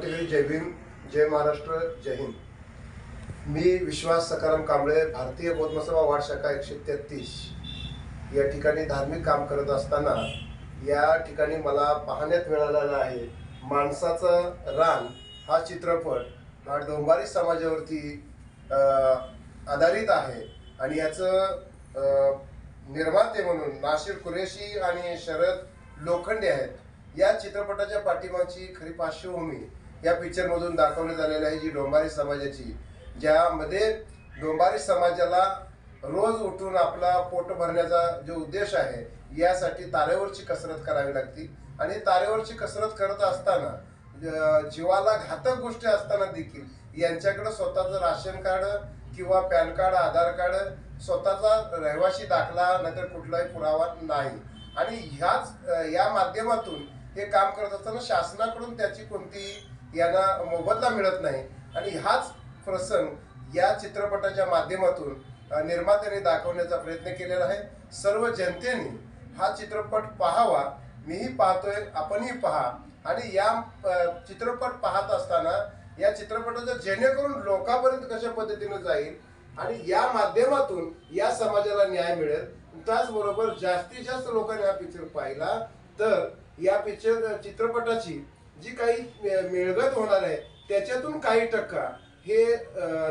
सर्वांना जय भीम जय महाराष्ट्र जय हिंद. मी विश्वास सकाराम कांबळे भारतीय बौद्ध वार्ड शाखा एकशे तेहतीस. या ठिकाणी धार्मिक काम करत असताना या ठिकाणी मला पाहण्यात मिळालेला आहे माणसाचं रान हा चित्रपट हा डोंबारी समाजावरती आधारित आहे आणि याचं निर्माते म्हणून नाशिर कुरेशी आणि शरद लोखंडे आहेत. या चित्रपटाच्या पाठीमागची खरी पार्श्वभूमी या पिक्चरमधून दाखवण्यात आलेली आहे जी डोंबारी समाजाची ज्यामध्ये डोंबारी समाजाला रोज उठून आपला पोट भरण्याचा जो उद्देश आहे यासाठी तारेवरची कसरत करावी लागते. आणि तारेवरची कसरत करत असताना जीवाला घातक गोष्टी असताना देखील यांच्याकडे स्वतःचं राशन कार्ड किंवा पॅन कार्ड आधार कार्ड स्वतःचा रहिवासी दाखला नाहीतर कुठलाही पुरावा नाही. आणि ह्याच या माध्यमातून हे काम करत असताना शासनाकडून त्याची कोणती यांना मोबदला मिळत नाही. आणि हाच प्रसंग या चित्रपटाच्या माध्यमातून निर्मात्याने दाखवण्याचा प्रयत्न केलेला आहे. सर्व जनतेने हा चित्रपट पाहावा. मीही पाहतोय आपणही पहा. आणि या चित्रपट पाहत असताना या चित्रपटाचं जेणेकरून लोकांपर्यंत कशा पद्धतीनं जाईल आणि या माध्यमातून या समाजाला न्याय मिळेल. त्याचबरोबर जास्तीत जास्त लोकांनी हा पिक्चर पाहिला तर या पिक्चर चित्रपटाची जी काही मिळगत होणार आहे त्याच्यातून काही टक्का हे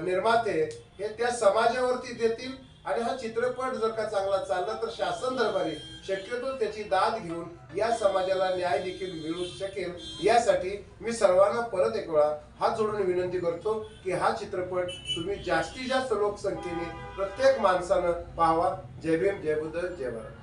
निर्माते हे त्या समाजावरती देतील आणि हा चित्रपट जर का चांगला चालला तर शासन दरबारी शक्यतो त्याची दाद घेऊन या समाजाला न्याय देखील मिळू शकेल. यासाठी मी सर्वांना परत एक वेळा हात जोडून विनंती करतो की हा चित्रपट तुम्ही जास्तीत जास्त लोकसंख्येने प्रत्येक माणसानं पाहावा. जय भीम जय बुद्ध जय भारत.